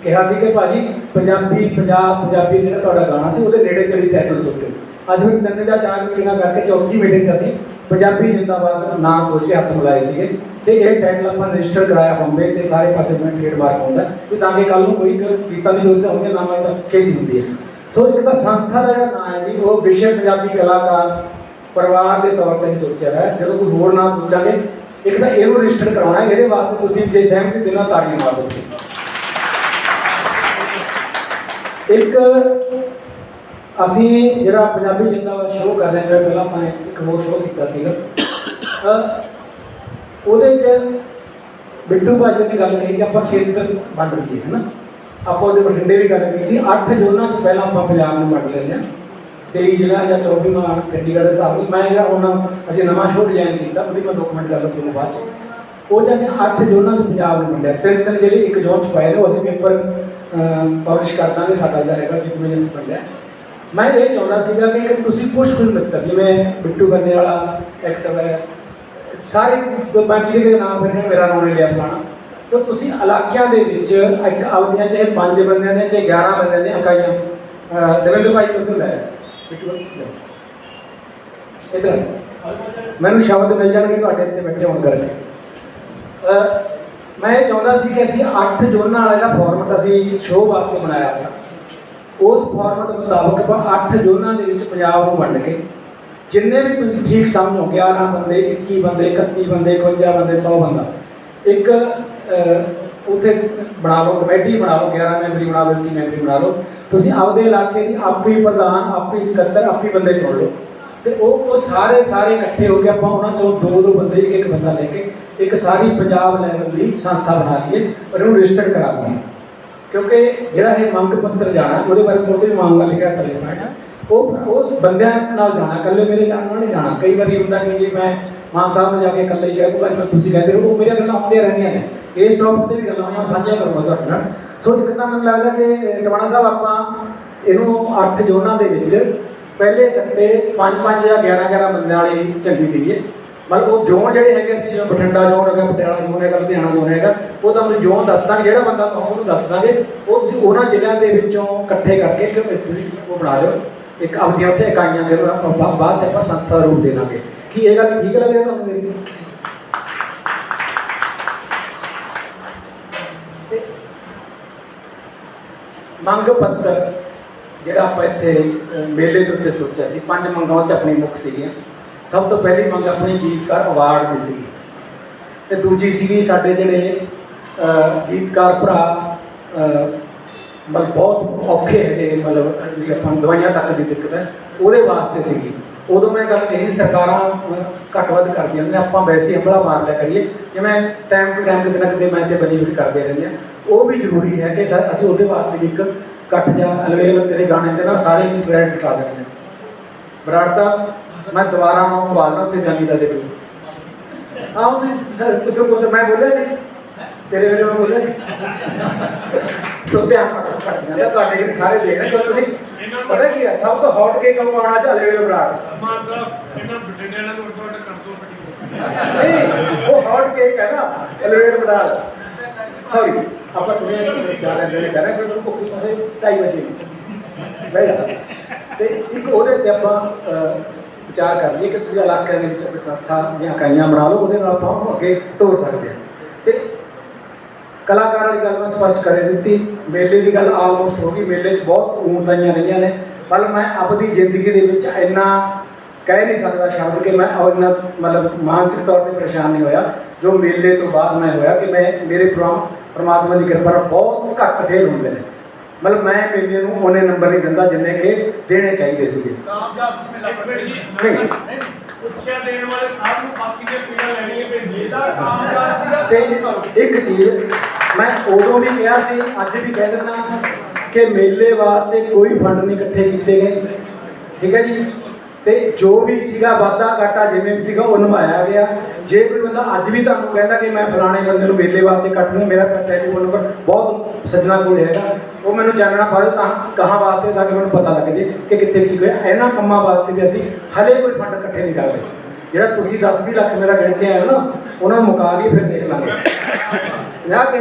ਕਿਹਾ ਸੀ ਕਿ ਭਾਜੀ ਪੰਜਾਬੀ, ਪੰਜਾਬ, ਪੰਜਾਬੀ ਜਿਹੜਾ ਤੁਹਾਡਾ ਗਾਣਾ ਸੀ ਉਹਦੇ ਨੇੜੇ ਤੇੜੀ ਟਾਈਟਲ ਸੋਚੋ। ਅਸੀਂ ਵੀ ਤਿੰਨ ਜਾਂ ਚਾਰ ਮੀਟਿੰਗਾਂ ਕਰਕੇ ਚੌਥੀ ਮੀਟਿੰਗ 'ਚ ਅਸੀਂ ਪੰਜਾਬੀ ਜਿੰਦਾਬਾਦ ਨਾਂ ਸੋਚ ਕੇ ਹੱਥ ਮਿਲਾਏ ਸੀਗੇ। ਤੇ ਇਹ ਟਾਈਟਲ ਆਪਾਂ ਰਜਿਸਟਰ ਕਰਾਇਆ ਬੰਬੇ ਤੇ ਸਾਰੇ ਪਾਸੇ ਮੈਂ ਟ੍ਰੇਡਮਾਰਕ ਹੁੰਦਾ। ਵੀ ਤਾਂ ਕਿ ਕੱਲ ਨੂੰ ਕੋਈ ਕ- ਕੀਤਾ ਦੀ ਜ਼ਰੂਰਤ ਹੋਵੇ ਨਾਮ ਤਾਂ ਖੇਤੀ ਹੁੰਦੀ ਹੈ। ਸੋ ਇੱਕ ਤਾਂ ਸੰਸਥਾ ਦਾ ਜਿਹੜਾ ਨਾਂ ਹੈ ਜੀ, ਉਹ ਵਿਸ਼ਵ ਪੰਜਾਬੀ ਕਲਾਕਾਰ ਪਰਿਵਾਰ ਦੇ ਤੌਰ ਤੇ ਸੋਚਿਆ ਹੈ। ਜਦੋਂ ਕੋਈ ਹੋਰ ਨਾਂ ਸੋਚਾਂਗੇ, ਇੱਕ ਤਾਂ ਇਹਨੂੰ ਰਜਿਸਟਰ ਕਰਾਉਣਾ ਹੈ, ਇਹਦੇ ਵਾਸਤੇ ਤੁਸੀਂ ਜੇ ਸਹਿਮਤੀ ਦੇਣਾ ਤਾੜੀਆਂ ਮਾਰ ਦਿਓ। ਇੱਕ, ਅਸੀਂ ਜਿਹੜਾ ਪੰਜਾਬੀ ਜਿੰਦਾਬਾਦ ਸ਼ੋਅ ਕਰ ਰਹੇ ਹਾਂ ਪਹਿਲਾਂ ਆਪਾਂ ਨੇ ਇੱਕ ਹੋਰ ਸ਼ੋਅ ਕੀਤਾ ਸੀਗਾ ਉਹਦੇ 'ਚ ਬਿੱਟੂ ਭਾਜੀ ਨੇ ਗੱਲ ਕਹੀ ਕਿ ਆਪਾਂ ਖੇਤਰ ਵੰਡ ਲਈਏ ਹੈ ਨਾ ਆਪਾਂ ਉਹਦੇ ਬਠਿੰਡੇ ਵੀ ਗੱਲ ਕੀਤੀ 8 ਜ਼ੋਨਾਂ 'ਚ ਪਹਿਲਾਂ ਆਪਾਂ ਪੰਜਾਬ ਨੂੰ ਵੰਡ ਲੈਂਦੇ ਹਾਂ। 23 ਜ਼ਿਲ੍ਹਾ ਜਾਂ 24 ਮਾਂ ਚੰਡੀਗੜ੍ਹ ਦੇ। ਹਿਸਾਬ ਨਾਲ ਮੈਂ ਜਿਹੜਾ ਹੁਣ ਅਸੀਂ ਨਵਾਂ ਸ਼ੋਅ ਡਿਜ਼ਾਈਨ ਕੀਤਾ, ਉਹਦੀ ਮੈਂ ਡਾਕੂਮੈਂਟ ਕਰ ਲਵਾਂਗਾ ਬਾਅਦ 'ਚ। ਉਹ 'ਚ ਅਸੀਂ 8 ਜ਼ੋਨਾਂ 'ਚ ਪੰਜਾਬ ਨੂੰ ਵੰਡਿਆ। ਤਿੰਨ ਤਿੰਨ ਜਿਹੜੇ ਇੱਕ ਜ਼ੋਨ 'ਚ ਪਾਏ ਨੇ, ਉਹ ਅਸੀਂ ਪੇਪਰ ਪਬਲਿਸ਼ ਕਰ ਦਾਂਗੇ ਸਾਡਾ ਜਿਹੜਾ ਹੈਗਾ ਜਿਤਨੇ ਜਨ ਵੰਡਿਆ। ਮੈਂ ਇਹ ਚਾਹੁੰਦਾ ਸੀਗਾ ਕਿ ਤੁਸੀਂ ਕੁਝ ਕੁਝ ਮਿੱਤਰ, ਜਿਵੇਂ ਬਿੱਟੂ ਕਰਨੇ ਵਾਲਾ ਐਕਟਰ ਹੈ। ਸਾਰੇ ਬਾਕੀ ਦੇ ਨਾਮ ਫਿਰ ਮੇਰਾ ਨਾਮ ਨਹੀਂ ਲਿਆ ਫਲਾਣਾ। ਤਾਂ ਤੁਸੀਂ ਇਲਾਕਿਆਂ ਦੇ ਵਿੱਚ ਇੱਕ ਆਪਦੀਆਂ ਚਾਹੇ ਪੰਜ ਬੰਦਿਆਂ ਦੇ ਚਾਹੇ 11 ਬੰਦਿਆਂ ਦੀਆਂ ਇਕਾਈਆਂ ਦਵਿੰਦਰ ਭਾਈ ਉੱਧਰ ਲੈ ਇੱਧਰ ਇਧਰ ਮੈਨੂੰ ਸ਼ਬਦ ਮਿਲ ਜਾਣਗੇ ਤੁਹਾਡੇ ਇੱਥੇ ਬੈਠੇ ਹੋਣ ਕਰਕੇ। ਮੈਂ ਇਹ ਚਾਹੁੰਦਾ ਸੀ ਕਿ ਅਸੀਂ 8 ਜੋਨਾਂ ਵਾਲਾ ਜਿਹੜਾ ਫਾਰਮੈਟ ਅਸੀਂ ਸ਼ੋਅ ਵਾਸਤੇ ਬਣਾਇਆ ਸੀ ਉਸ ਫਾਰਮੈਟ ਮੁਤਾਬਕ ਆਪਾਂ 8 ਜ਼ੋਨਾਂ ਦੇ ਵਿੱਚ ਪੰਜਾਬ ਨੂੰ ਵੰਡ ਕੇ, ਜਿੰਨੇ ਵੀ ਤੁਸੀਂ ਠੀਕ ਸਮਝੋ 11 ਬੰਦੇ 21 ਬੰਦੇ 31 ਬੰਦੇ 51 ਬੰਦੇ 100 ਬੰਦਾ, ਇੱਕ ਉੱਥੇ ਬਣਾ ਲਓ, ਕਮੇਟੀ ਬਣਾ ਲਓ 11 ਮੈਂਬਰੀ ਬਣਾ ਲਓ 21 ਮੈਂਬਰੀ ਬਣਾ ਲਓ। ਤੁਸੀਂ ਆਪਦੇ ਇਲਾਕੇ ਦੀ ਆਪੀ ਪ੍ਰਧਾਨ ਆਪੀ ਸਕੱਤਰ ਆਪੀ ਬੰਦੇ ਚੁਣ ਲਓ। ਤੇ ਉਹ ਉਹ ਸਾਰੇ ਸਾਰੇ ਇਕੱਠੇ ਹੋ ਕੇ ਆਪਾਂ ਉਹਨਾਂ ਚੋਂ ਦੋ ਦੋ ਬੰਦੇ, ਇੱਕ ਇੱਕ ਬੰਦਾ ਲੈ ਕੇ ਇੱਕ ਸਾਰੀ ਪੰਜਾਬ ਲੈਵਲ ਦੀ ਸੰਸਥਾ ਬਣਾ ਲਈਏ ਔਰ ਇਹਨੂੰ ਰਜਿਸਟਰ ਕਰਾ ਲਈਏ ਕਿਉਂਕਿ ਜਿਹੜਾ ਇਹ ਮੰਗ ਪੱਤਰ ਜਾਣਾ, ਉਹਦੇ ਬਾਰੇ ਉਹਦੇ ਮਾਮਲਾ ਲਿਖਿਆ ਥੱਲੇ। ਪਾਇਆ ਉਹ ਉਹ ਬੰਦਿਆਂ ਨਾਲ ਜਾਣਾ, ਇਕੱਲੇ ਮੇਰੇ ਜਾਣ ਨਾਲ ਨਹੀਂ ਜਾਣਾ। ਕਈ ਵਾਰੀ ਹੁੰਦਾ ਕਿ ਜੀ ਮੈਂ ਮਾਨ ਸਾਹਿਬ ਨੂੰ ਜਾ ਕੇ ਇਕੱਲੇ ਹੀ ਕਹੂੰਗਾ ਜਿਵੇਂ ਤੁਸੀਂ ਕਹਿੰਦੇ ਹੋ ਉਹ ਮੇਰੀਆਂ ਗੱਲਾਂ ਆਉਂਦੀਆਂ ਰਹਿੰਦੀਆਂ ਨੇ। ਇਸ ਟੌਪਿਕ ਤੇ ਵੀ ਗੱਲਾਂ ਹੋਈਆਂ, ਮੈਂ ਸਾਂਝੀਆਂ ਕਰੂੰਗਾ ਤੁਹਾਡੇ ਨਾਲ। ਸੋ ਇੱਕ ਤਾਂ ਮੈਨੂੰ ਲੱਗਦਾ ਕਿ ਟਵਾਣਾ ਸਾਹਿਬ, ਆਪਾਂ ਇਹਨੂੰ 8 ਜ਼ੋਨਾਂ ਦੇ ਵਿੱਚ ਪਹਿਲੇ ਸੱਤੇ 5 5 ਜਾਂ 11 11 ਬੰਦਿਆਂ ਵਾਲੀ ਝੰਡੀ ਦਈਏ। ਮਤਲਬ ਉਹ ਜ਼ੋਨ ਜਿਹੜੇ ਹੈਗੇ ਸੀ ਜਿਵੇਂ ਬਠਿੰਡਾ ਜ਼ੋਨ ਹੈਗਾ, ਪਟਿਆਲਾ ਜ਼ੋਨ ਹੈਗਾ, ਲੁਧਿਆਣਾ ਜ਼ੋਨ ਹੈਗਾ, ਉਹ ਤੁਹਾਨੂੰ ਜ਼ੋਨ ਦੱਸ ਦਾਂਗੇ, ਜਿਹੜਾ ਬੰਦਾ ਕਹੋ ਉਹਨੂੰ ਦੱਸ ਦਾਂਗੇ, ਉਹ ਤੁਸੀਂ ਉਹਨਾਂ ਜ਼ਿਲ੍ਹਿਆਂ ਦੇ ਵਿੱਚੋਂ ਇਕੱਠੇ ਕਰਕੇ ਇੱਕ ਤੁਸੀਂ ਉਹ ਬਣਾ ਲਿਓ। ਇੱਕ ਆਪਦੀਆਂ ਉੱਥੇ ਇਕਾਈਆਂ ਦੇ ਆਪਾਂ ਬਾ- ਬਾਅਦ ਚ ਆਪਾਂ ਸੰਸਥਾ ਦਾ ਰੂਪ ਦੇ ਦਾਂਗੇ। ਕੀ ਇਹ ਗੱਲ ਠੀਕ ਲੱਗਿਆ ਤੁਹਾਨੂੰ ਮੇਰੀ? ਮੰਗ ਪੱਤਰ ਜਿਹੜਾ ਆਪਾਂ ਇੱਥੇ ਮੇਲੇ ਦੇ ਉੱਤੇ ਸੋਚਿਆ ਸੀ, ਪੰਜ ਮੰਗਾਂ ਚ ਆਪਣੀ ਮੁੱਖ ਸੀਗੀਆਂ। ਸਭ ਤੋਂ ਪਹਿਲੀ ਮੰਗ ਆਪਣੀ ਗੀਤਕਾਰ ਅਵਾਰਡ ਦੀ ਸੀ ਤੇ ਦੂਜੀ ਸੀਗੀ ਸਾਡੇ ਜਿਹੜੇ ਗੀਤਕਾਰ ਭਰਾ ਮਤਲਬ ਬਹੁਤ ਔਖੇ ਹੈਗੇ, ਮਤਲਬ ਜਿਹੜੀ ਆਪਾਂ ਨੂੰ ਦਵਾਈਆਂ ਤੱਕ ਦੀ ਦਿੱਕਤ ਹੈ, ਉਹਦੇ ਵਾਸਤੇ ਸੀਗੀ। ਉਦੋਂ ਮੈਂ ਗੱਲ ਕਹੀ ਸੀ, ਸਰਕਾਰਾਂ ਘੱਟ ਵੱਧ ਕਰਦੀਆਂ ਨੇ ਆਪਾਂ ਵੈਸੇ ਹੀ ਹਮਲਾ ਮਾਰ ਲਿਆ ਕਰੀਏ ਜਿਵੇਂ ਟਾਈਮ ਟੂ ਟਾਈਮ ਕਿਤੇ ਨਾ ਕਿਤੇ ਮੈਂ ਤੇ ਬੈਨੀਫਿਟ ਕਰਦੇ ਰਹਿੰਦੇ ਹਾਂ। ਉਹ ਵੀ ਜ਼ਰੂਰੀ ਹੈ ਕਿ ਸਾ- ਅਸੀਂ ਉਹਦੇ ਵਾਸਤੇ ਵੀ ਇੱਕ ਇਕੱਠ ਜਾਂ ਅਲਵੇਲ ਤੇਰੇ ਗਾਣੇ ਦੇ ਨਾਲ ਸਾਰੇ ਹੀ ਕ੍ਰੈਡਿਟ ਦਿੰਦੇ ਹਾਂ। ਬਰਾੜ ਸਾਹਿਬ ਮੈਂ ਦੁਬਾਰਾ ਨੂੰ ਬਾਲਣਾ ਉੱਥੇ ਜਾਨੀ ਦਾ ਦੇਖੋ। ਆਹ ਵੀ ਕੁਛ ਕੁਛ ਮੈਂ ਬੋਲਿਆ ਸੀ? ਤੇਰੇ ਵੇਲੇ ਮੈਂ ਬੋਲਿਆ ਸੀ? ਸੋ ਧਿਆਨ ਰੱਖੋ ਤੁਹਾਡੇ ਤੁਹਾਡੇ ਜਿਹੜੇ ਸਾਰੇ ਦੇਖ ਰਹੇ ਹੋ ਤੁਸੀਂ ਪਤਾ ਕੀ ਹੈ ਸਭ ਤੋਂ ਹੌਟ ਕੇਕ ਕਮਾਉਣਾ ਚਾਹਲੇ ਵੇਲੇ ਬਰਾੜ ਮਾਨ ਸਾਹਿਬ ਇਹਨਾਂ ਬਠਿੰਡੇ ਵਾਲਿਆਂ ਨੂੰ ਉੱਡ ਕਰ ਦੋ ਨਹੀਂ ਉਹ ਹੌਟ ਕੇਕ ਹੈ ਨਾ ਅਲਵੇਲ ਬਰਾੜ ਸੌਰੀ ਆਪਾਂ ਤੁਮੇ ਜਾ ਰਹੇ ਨੇ ਕਰ ਰਹੇ ਪਰ ਤੁਹਾਨੂੰ ਕੋਈ ਪਤਾ 2:30 ਵਜੇ। ਬਈ ਤੇ ਇੱਕ ਉਹਦੇ ਤੇ ਆਪਾਂ ਵਿਚਾਰ ਕਰ ਲਈਏ ਕਿ ਤੁਸੀਂ ਇਲਾਕੇ ਦੇ ਵਿੱਚ ਆਪਣੀ ਸੰਸਥਾ ਦੀਆਂ ਇਕਾਈਆਂ ਬਣਾ ਲਓ ਉਹਦੇ ਨਾਲ ਆਪਾਂ ਅੱਗੇ ਤੋਰ ਸਕਦੇ ਹਾਂ। ਤੇ ਕਲਾਕਾਰ ਵਾਲੀ ਗੱਲ ਮੈਂ ਸਪਸ਼ਟ ਕਰ ਦਿੱਤੀ। ਮੇਲੇ ਦੀ ਗੱਲ ਆਲਮੋਸਟ ਹੋ ਗਈ। ਮੇਲੇ 'ਚ ਬਹੁਤ ਊਣਤਾਈਆਂ ਰਹੀਆਂ ਨੇ। ਪਰ ਮੈਂ ਆਪਣੀ ਜ਼ਿੰਦਗੀ ਦੇ ਵਿੱਚ ਇੰਨਾ ਕਹਿ ਨਹੀਂ ਸਕਦਾ ਸ਼ਬਦ ਕਿ ਮੈਂ ਉਹ ਇੰਨਾ ਮਤਲਬ ਮਾਨਸਿਕ ਤੌਰ ਤੇ ਪਰੇਸ਼ਾਨ ਨਹੀਂ ਹੋਇਆ। ਜੋ ਮੇਲੇ ਤੋਂ ਬਾਅਦ ਮੈਂ ਹੋਇਆ ਕਿ ਮੈਂ ਮੇਰੇ ਪ੍ਰਮਾ- ਪ੍ਰਮਾਤਮਾ ਦੀ ਕਿਰਪਾ ਨਾਲ ਬਹੁਤ ਘੱਟ ਫੇਲ ਹੁੰਦੇ ਨੇ। ਮਤਲਬ ਮੈਂ ਮੇਲੇ ਨੂੰ ਉਹਨੇ ਨੰਬਰ ਨਹੀਂ ਦਿੰਦਾ ਜਿੰਨੇ ਕਿ ਦੇਣੇ ਚਾਹੀਦੇ ਸੀਗੇ। ਕਾਮਯਾਬ ਨਹੀਂ। ਉੱਚਾ ਦੇਣ ਵਾਲੇ ਸਾਹਿਬ ਨੂੰ ਬਾਕੀ ਦੇ ਪੀੜਾ ਲੈਣੀ ਹੈ ਭੇਜੀ ਇਹਦਾ ਕਾਮਯਾਬ ਸੀਗਾ ਤੇ ਇੱਕ ਚੀਜ਼ ਮੈਂ ਉਦੋਂ ਵੀ ਕਿਹਾ ਸੀ, ਅੱਜ ਵੀ ਕਹਿ ਦਿੰਦਾ ਕਿ ਮੇਲੇ ਵਾਸਤੇ ਕੋਈ ਫੰਡ ਨਹੀਂ ਇਕੱਠੇ ਕੀਤੇ ਗਏ। ਠੀਕ ਹੈ ਜੀ? ਤੇ ਜੋ ਵੀ ਸੀਗਾ ਵਾਧਾ ਘਾਟਾ ਜਿਵੇਂ ਵੀ ਸੀਗਾ, ਉਹ ਨਿਭਾਇਆ ਗਿਆ। ਜੇ ਕੋਈ ਬੰਦਾ ਅੱਜ ਵੀ ਤੁਹਾਨੂੰ ਕਹਿੰਦਾ ਕਿ ਮੈਂ ਫਲਾਣੇ ਬੰਦੇ ਨੂੰ ਮੇਲੇ ਵਾਸਤੇ ਇਕੱਠ ਨੂੰ, ਮੇਰਾ ਟੈਲੀਫੋਨ ਨੰਬਰ ਬਹੁਤ ਸੱਜਣਾ ਕੋਲ ਹੈਗਾ, ਉਹ ਮੈਨੂੰ ਜਾਣਨਾ ਪਾ ਤਾਂ ਕਹਾਂ ਵਾਸਤੇ, ਤਾਂ ਕਿ ਮੈਨੂੰ ਪਤਾ ਲੱਗ ਜੇ ਕਿ ਕਿੱਥੇ ਕੀ ਹੋਇਆ। ਇਹਨਾਂ ਕੰਮਾਂ ਵਾਸਤੇ ਵੀ ਅਸੀਂ ਹਲੇ ਕੋਈ ਫੰਡ ਇਕੱਠੇ ਨਹੀਂ ਕਰਦੇ। ਜਿਹੜਾ ਤੁਸੀਂ 10 ਵੀਹ ਲੱਖ ਮੇਰਾ ਗਿਣ ਕੇ ਆਏ ਹੋ ਨਾ, ਉਹਨਾਂ ਨੂੰ ਮੁਕਾ ਲਈ ਫਿਰ ਦੇਖ ਲਾਂਗੇ। ਨਾ ਕਿ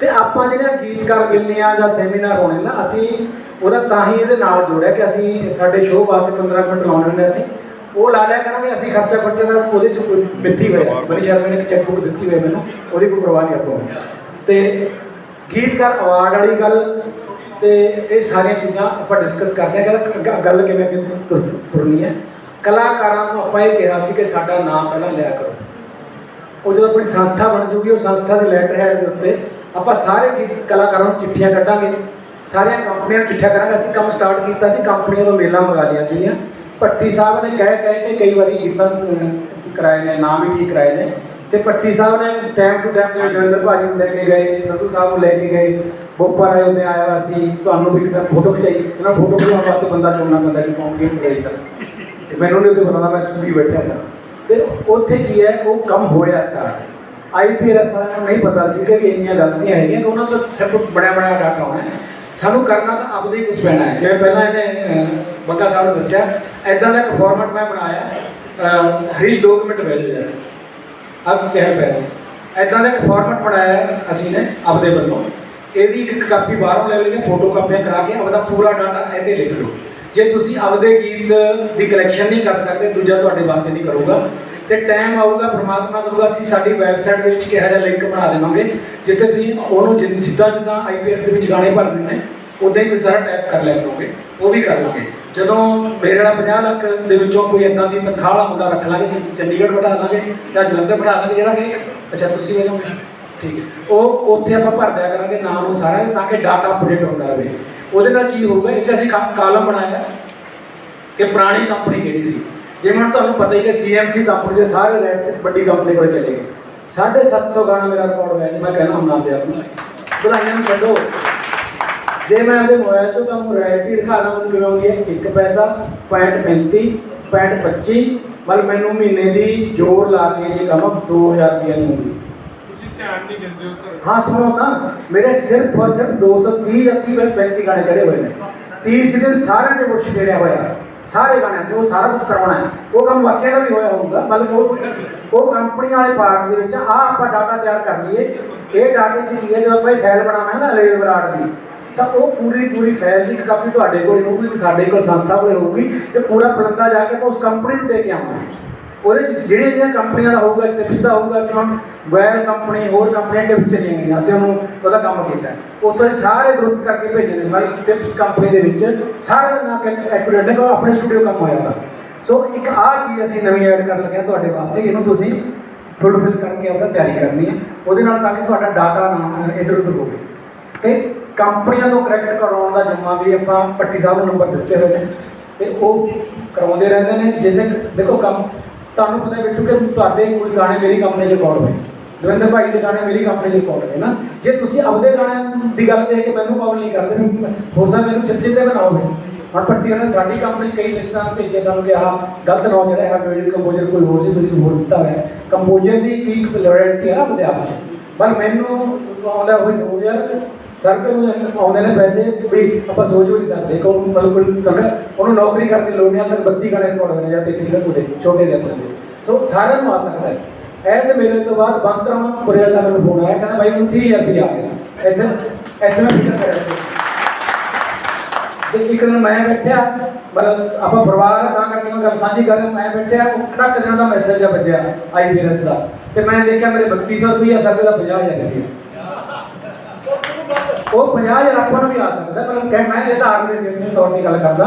ਤੇ ਆਪਾਂ ਜਿਹੜੀਆਂ ਗੀਤਕਾਰ ਮਿਲਨੇ ਆ ਜਾਂ ਸੈਮੀਨਾਰ ਹੋਣੇ ਨਾ, ਅਸੀਂ ਉਹਦਾ ਤਾਂ ਹੀ ਇਹਦੇ ਨਾਲ ਜੋੜਿਆ ਕਿ ਅਸੀਂ ਸਾਡੇ ਸ਼ੋਅ ਵਾਸਤੇ 15 ਮਿੰਟ ਲਾਉਣੇ ਹੁੰਦੇ ਅਸੀਂ। ਉਹ ਲਾ ਲਿਆ ਕਰਾਂਗੇ, ਅਸੀਂ ਖਰਚਾ ਖਰਚਾ ਦਾ ਉਹਦੇ ਚ ਕੋਈ ਮਿੱਥੀ ਹੋਇਆ। ਬਣੀ ਸ਼ਰਮੇ ਨੇ ਇੱਕ ਚੈੱਕ ਬੁੱਕ ਦਿੱਤੀ ਹੋਈ ਮੈਨੂੰ, ਉਹਦੀ ਕੋਈ ਪਰਵਾਹ ਨਹੀਂ ਆਪਾਂ ਨੂੰ। ਤੇ ਗੀਤਕਾਰ ਅਵਾਰਡ ਵਾਲੀ ਗੱਲ, ਤੇ ਇਹ ਸਾਰੀਆਂ ਚੀਜ਼ਾਂ ਆਪਾਂ ਡਿਸਕਸ ਕਰਦੇ ਹਾਂ ਕਿ ਗੱਲ ਕਿਵੇਂ ਅੱਗੇ ਤੁਰ- ਤੁਰਨੀ ਹੈ। ਕਲਾਕਾਰਾਂ ਨੂੰ ਆਪਾਂ ਇਹ ਕਿਹਾ ਸੀ ਕਿ ਸਾਡਾ ਨਾਮ ਪਹਿਲਾਂ ਲਿਆ ਕਰੋ। ਉਹ ਜਦੋਂ ਆਪਣੀ ਸੰਸਥਾ ਬਣ ਜੂਗੀ ਉਹ ਸੰਸਥਾ ਦੇ ਲੈਟਰ ਹੈਡ ਦੇ ਉੱਤੇ ਆਪਾਂ ਸਾਰੇ ਗੀਤ ਕਲਾਕਾਰਾਂ ਨੂੰ ਚਿੱਠੀਆਂ ਕੱਢਾਂਗੇ। ਸਾਰੀਆਂ ਕੰਪਨੀਆਂ ਨੂੰ ਚਿੱਠੀਆਂ ਕਰਾਂਗੇ। ਅਸੀਂ ਕੰਮ ਸਟਾਰਟ ਕੀਤਾ ਸੀ ਕੰਪਨੀਆਂ ਤੋਂ ਮੇਲਾਂ ਮੰਗਾ ਲਿਆ ਸੀਗੀਆਂ। ਭੱਟੀ ਸਾਹਿਬ ਨੇ ਕਹਿ ਕਹਿ ਕੇ ਕਈ ਵਾਰੀ ਗੀਤਾਂ ਅਹ, ਕਰਾਏ ਨੇ ਨਾਮ ਵੀ ਠੀਕ ਕਰਾਏ ਨੇ। ਤੇ ਭੱਟੀ ਸਾਹਿਬ ਨੇ ਟਾਈਮ ਟੂ ਟਾਈਮ ਜਿਵੇਂ ਜੋਗਿੰਦਰ ਭਾਜੀ ਨੂੰ ਲੈ ਕੇ ਗਏ ਸੰਧੂ ਸਾਹਿਬ ਨੂੰ ਲੈ ਕੇ ਗਏ ਬੋਪਾ ਰਾਏ ਉਹਨੇ ਆਇਆ ਵਾ ਸੀ ਤੁਹਾਨੂੰ ਵੀ ਕਿਤੇ ਫੋਟੋ ਖਿਚਾਈ। ਇਹਨਾਂ ਫੋਟੋ ਖਿਚਾਉਣ ਵਾਸਤੇ ਬੰਦਾ ਚੁਣਨਾ ਪੈਂਦਾ ਕਿ ਕੌਣ ਕਿਹਨੂੰ ਚਾਹੀਦਾ ਮੈਨੂੰ ਨਹੀਂ ਉਹਦੇ ਪਤਾ ਮੈਂ ਸਟੂਡੀਓ ਬੈਠਿਆ ਹਾਂ ਤੇ ਉੱਥੇ ਕੀ ਹੈ ਉਹ ਕੰਮ ਹੋਇਆ ਸਟਾਰਟ ਆਈਪੀਐਸ ਵਾਲਿਆਂ ਨੂੰ ਨਹੀਂ ਪਤਾ ਸੀ ਕਿ ਵੀ ਇੰਨੀਆਂ ਗਲਤੀਆਂ ਹੈਗੀਆਂ ਕਿ ਉਹਨਾਂ ਦਾ ਸਿਰਫ ਬਣਿਆ ਬਣਾਇਆ ਡਾਟਾ ਹੋਣਾ ਸਾਨੂੰ ਕਰਨਾ ਤਾਂ ਆਪਦੇ ਹੀ ਕੁਝ ਪੈਣਾ ਹੈ। ਜਿਵੇਂ ਪਹਿਲਾਂ ਇਹਨੇ ਅਹ, ਬੰਗਾ ਸਾਹਿਬ ਨੇ ਦੱਸਿਆ ਐਦਾਂ ਦਾ ਇੱਕ ਫਾਰਮੈਟ ਮੈਂ ਬਣਾਇਆ। ਅਹ, ਹਰੀਸ਼ 2 ਮਿੰਟ ਬੈਠ ਜਾ ਅਬ ਚਾਹੇ ਪੈ ਐਦਾਂ ਦਾ ਇੱਕ ਫਾਰਮੈਟ ਬਣਾਇਆ ਅਸੀਂ ਨੇ ਆਪਦੇ ਵੱਲੋਂ। ਇਹਦੀ ਇੱਕ ਕਾਪੀ ਬਾਹਰੋਂ ਲੈ ਲੈਣੀ ਫੋਟੋ ਕਾਪੀਆਂ ਕਰਾ ਕੇ ਆਪਦਾ ਪੂਰਾ ਡਾਟਾ ਇਹਦੇ ਲਿਖ ਲਓ। ਜੇ ਤੁਸੀਂ ਆਪਦੇ ਗੀਤ ਦੀ ਕਲੈਕਸ਼ਨ ਨਹੀਂ ਕਰ ਸਕਦੇ, ਦੂਜਾ ਤੁਹਾਡੇ ਵਾਸਤੇ ਨਹੀਂ ਕਰੂਗਾ। ਤੇ ਟਾਈਮ ਆਊਗਾ, ਪ੍ਰਮਾਤਮਾ ਕਰੂਗਾ, ਅਸੀਂ ਸਾਡੀ ਵੈਬਸਾਈਟ ਦੇ ਵਿੱਚ ਕਿਹੋ ਜਿਹਾ ਲਿੰਕ ਬਣਾ ਦੇਵਾਂਗੇ, ਜਿੱਥੇ ਤੁਸੀਂ ਉਹਨੂੰ ਜਿ- ਜਿੱਦਾਂ ਜਿੱਦਾਂ ਆਈਪੀਐਸ ਦੇ ਵਿੱਚ ਗਾਣੇ ਭਰਨੇ ਨੇ ਉਦਾਂ ਹੀ ਤੁਸੀਂ ਸਾਰਾ ਟਾਈਪ ਕਰ ਲੈ ਕਰੋਗੇ ਉਹ ਵੀ ਕਰ ਲਓਗੇ। ਜਦੋਂ ਮੇਰੇ ਨਾਲ 50 ਲੱਖ ਦੇ ਵਿੱਚੋਂ ਕੋਈ ਇਦਾਂ ਦੀ ਤਨਖਾਹ ਵਾਲਾ ਮੁੰਡਾ ਰੱਖ ਲਾਂਗੇ ਚੰਡੀਗੜ੍ਹ ਬਿਠਾ ਦਾਂਗੇ ਜਾਂ ਜਲੰਧਰ ਬਿਠਾ ਦਾਂਗੇ ਜਿਹੜਾ ਕਿ, ਅੱਛਾ, ਤੁਸੀਂ ਵਜੋਗੇ ਠੀਕ। ਉਹ, ਉੱਥੇ ਆਪਾਂ ਭਰ ਦਿਆ ਕਰਾਂਗੇ, ਨਾਮ ਨੂੰ ਸਾਰਾ ਤਾਂ ਕਿ ਡਾਟਾ ਅਪਡੇਟ ਹੁੰਦਾ ਰਹੇ। ਉਹਦੇ ਨਾਲ ਕੀ ਹੋਊਗਾ? ਇੱਕ ਅਸੀਂ ਕਾਲਮ ਬਣਾਇਆ ਕਿ ਪੁਰਾਣੀ ਕੰਪਨੀ ਕਿਹੜੀ ਸੀ? ਜਿਵੇਂ ਹੁਣ ਤੁਹਾਨੂੰ ਪਤਾ ਹੀ ਕਿ ਸੀਐਮਸੀ ਕੰਪਨੀ ਦੇ ਸਾਰੇ ਰੈਟਸ ਵੱਡੀ ਕੰਪਨੀ ਕੋਲ ਚਲੇ ਗਏ। 750 ਗਾਣਾ ਮੇਰਾ ਰਿਕਾਰਡ ਹੋਇਆ ਜੀ, ਮੈਂ ਕਹਿਣਾ ਹੁੰਦਾ ਆਪਦੇ ਆਪ ਨੂੰ। ਵਧਾਈਆਂ ਨੂੰ ਛੱਡੋ। ਜੇ ਮੈਂ ਆਪਣੇ ਮੋਬਾਈਲ ਤੋਂ ਤੁਹਾਨੂੰ ਰਾਇਲਟੀ ਦਿਖਾਣਾ ਮੈਨੂੰ ਕਿਵੇਂ ਆਉਂਦੀ ਹੈ? 1 ਪੈਸਾ 0.35 0.25 ਮਤਲਬ ਮੈਨੂੰ ਮਹੀਨੇ ਦੀ ਜੋਰ ਲਾ ਕੇ ਜੇ ਕਹਾਂ 2000 ਰੁਪਏ ਨੂੰ ਆਉਂਦੀ ਤੁਸੀਂ ਧਿਆਨ ਨਹੀਂ ਦਿੰਦੇ ਹੋ ਘਰ ਹਾਂ, ਸੁਣੋ ਤਾਂ, ਮੇਰੇ ਸਿਰਫ ਔਰ ਸਿਰਫ 230 ਜਾਂ 30 35 ਗਾਣੇ ਚੜੇ ਹੋਏ ਨੇ। 30 ਦਿਨ ਸਾਰਿਆਂ ਨੇ ਸਾਰੇ ਗਾਣਿਆਂ ਤੇ, ਉਹ ਸਾਰਾ ਕੁਝ ਕਰਾਉਣਾ ਹੈ। ਉਹ ਕੰਮ ਵਾਕਿਆ ਦਾ ਵੀ ਹੋਇਆ ਹੋਊਗਾ, ਮਤਲਬ ਉਹ ਉਹ ਕੰਪਨੀ ਵਾਲੇ ਪਾਰਟ ਦੇ ਵਿੱਚ ਆ ਆਪਾਂ ਡਾਟਾ ਤਿਆਰ ਕਰ ਲਈਏ। ਇਹ ਡਾਟੇ 'ਚ ਕੀ ਹੈ, ਜਦੋਂ ਆਪਾਂ ਫਾਈਲ ਬਣਾਵਾਂਗੇ ਨਾ ਅਲੇ ਬਰਾੜ ਦੀ, ਤਾਂ ਉਹ ਪੂਰੀ ਪੂਰੀ ਫਾਈਲ ਦੀ ਕਾਪੀ ਤੁਹਾਡੇ ਕੋਲ ਹੋਊਗੀ ਸਾਡੇ ਕੋਲ ਸੰਸਥਾ ਕੋਲ ਹੋਊਗੀ, ਤੇ ਪੂਰਾ ਪਲੰਦਾ ਜਾ ਕੇ ਆਪਾਂ ਉਸ ਕੰਪਨੀ ਨੂੰ ਦੇ ਕੇ ਆਵਾਂਗੇ। ਉਹਦੇ ਚ ਜਿਹੜੀਆਂ ਜਿਹੜੀਆਂ ਕੰਪਨੀਆਂ ਦਾ ਹੋਊਗਾ ਟਿਪਸ ਦਾ ਹੋਊਗਾ ਕਿ ਹੁਣ ਵੈਲ ਕੰਪਨੀ ਹੋਰ ਕੰਪਨੀਆਂ ਟਿਪਸ ਚਲੀਆਂ ਗਈਆਂ ਅਸੀਂ ਉਹਨੂੰ ਉਹਦਾ ਕੰਮ ਕੀਤਾ। ਉੱਥੇ ਸਾਰੇ ਦਰੁਸਤ ਕਰਕੇ ਭੇਜੇ ਨੇ। ਮਤਲਬ ਟਿਪਸ ਕੰਪਨੀ ਦੇ ਵਿੱਚ ਸਾਰੇ ਦਾ ਨਾਮ ਐਕੂਰੇਟ ਹੈ ਉਹ ਆਪਣੇ ਸਟੂਡੀਓ ਕੰਮ ਹੋਇਆ ਦਾ ਸੋ ਇੱਕ ਆਹ ਚੀਜ਼ ਅਸੀਂ ਨਵੀਂ ਐਡ ਕਰਨ ਲੱਗੇ ਹਾਂ ਤੁਹਾਡੇ ਵਾਸਤੇ। ਇਹਨੂੰ ਤੁਸੀਂ ਫੁੱਲਫਿਲ ਕਰਕੇ ਉਹਦਾ ਤਿਆਰੀ ਕਰਨੀ ਹੈ। ਉਹਦੇ ਨਾਲ ਤਾਂ ਕਿ ਤੁਹਾਡਾ ਡਾਟਾ ਨਾ ਇਧਰ ਉਧਰ ਹੋਵੇ। ਤੇ ਕੰਪਨੀਆਂ ਤੋਂ ਕਰੈਕਟ ਕਰਾਉਣ ਦਾ ਜਿੰਮਾ ਵੀ ਆਪਾਂ ਪੱਟੀ ਸਾਹਿਬ ਨੂੰ ਨੰਬਰ ਦਿੱਤੇ ਹੋਏ ਨੇ। ਤੇ ਉਹ ਕਰਾਉਂਦੇ ਰਹਿੰਦੇ ਨੇ। ਜਿਸੇ ਦੇਖੋ ਕੰਮ ਤੁਹਾਨੂੰ ਪਤਾ ਬਿੱਟੂ, ਕਿ ਤੁਹਾਡੇ ਕੋਈ ਗਾਣੇ ਮੇਰੀ ਕੰਪਨੀ 'ਚ ਰਿਕਾਰਡ ਹੋਏ। ਦਵਿੰਦਰ ਭਾਈ ਦੇ ਗਾਣੇ ਮੇਰੀ ਕੰਪਨੀ 'ਚ ਰਿਕਾਰਡ ਹੋਏ ਨਾ। ਜੇ ਤੁਸੀਂ ਆਪਦੇ ਗਾਣਿਆਂ ਦੀ ਗੱਲ ਦੇਖ ਕੇ ਮੈਨੂੰ ਕਾਲ ਨਹੀਂ ਕਰਦੇ ਵੀ ਹੋ ਸਕਦਾ ਮੈਨੂੰ ਚਿੱਤੇ ਤੇ ਬਣਾਓਗੇ ਹੁਣ ਪੱਟੀ ਨੇ ਸਾਡੀ ਕੰਪਨੀ ਕਈ ਲਿਸਟਾਂ ਭੇਜੀਆਂ ਸਾਨੂੰ ਕਿ ਆਹ ਗਲਤ ਨਾਮ ਜਿਹੜਾ ਹੈ ਮਿਊਜ਼ਿਕ ਕੰਪੋਜ਼ਰ ਕੋਈ ਹੋਰ ਸੀ, ਤੁਸੀਂ ਹੋਰ ਦਿੱਤਾ ਹੋਇਆ। ਕੰਪੋਜ਼ਰ ਦੀ ਵੀ ਇੱਕ ਲਾਇਲਟੀ ਹੈ ਨਾ ਆਪਣੇ ਆਪ 'ਚ। ਪਰ ਮੈਨੂੰ ਆਉਂਦਾ ਹੋਈ 2000 ਸਰ ਨੂੰ ਆਉਂਦੇ ਨੇ ਪੈਸੇ ਵੀ ਆਪਾਂ ਸੋਚ ਵੀ ਨਹੀਂ ਸਕਦੇ। ਕਿ ਉਹਨੂੰ ਮਤਲਬ ਕੋਈ ਤੁਹਾਡਾ, ਉਹਨੂੰ ਨੌਕਰੀ ਕਰਨ ਦੀ ਲੋੜ ਨਹੀਂ ਤੱਕ 32 ਗਾਣੇ ਰਿਕਾਰਡ ਹੋਣੇ ਜਾਂ 33 ਗਾਣੇ ਉਹਦੇ ਛੋਟੇ ਦੇ ਸੋ ਸਾਰਿਆਂ ਨੂੰ ਆ ਸਕਦਾ ਹੈ। ਐਸੇ ਮੇਲੇ ਤੋਂ ਬਾਅਦ ਬੰਤਰਾਮ ਪੁਰੇਲ ਦਾ ਮੈਨੂੰ ਫੋਨ ਆਇਆ ਕਹਿੰਦਾ ਭਾਈ ਮੈਨੂੰ 30000 ਰੁਪਏ ਆ ਗਿਆ। ਇੱਥੇ ਇੱਥੇ ਮੈਂ ਫਿਕਰ ਕਰਿਆ ਸੀ। ਤੇ ਇੱਕ ਦਿਨ ਮੈਂ ਬੈਠਿਆ ਮਤਲਬ ਆਪਾਂ ਪਰਿਵਾਰ ਤਾਂ ਕਰਕੇ ਮੈਂ ਗੱਲ ਸਾਂਝੀ ਕਰ ਮੈਂ ਬੈਠਿਆ ਉਹ ਕੜਕ ਦਿਨਾਂ ਦਾ ਮੈਸੇਜ ਆ ਵੱਜਿਆ ਆਈਪੀਐਸ ਦਾ। ਤੇ ਮੈਂ ਦੇਖਿਆ ਮੇਰੇ 3200 ਰੁਪਏ ਸਰਵੇ ਦਾ 50000 ਰੁਪਏ ਉਹ 50000 ਆਪਾਂ ਨੂੰ ਵੀ ਆ ਸਕਦਾ ਹੈ, ਪਰ ਮੈਂ ਇਹ ਤਾਂ ਆਰਮੀ ਦੇ ਦੇ ਤੌਰ ਤੇ ਗੱਲ ਕਰਦਾ।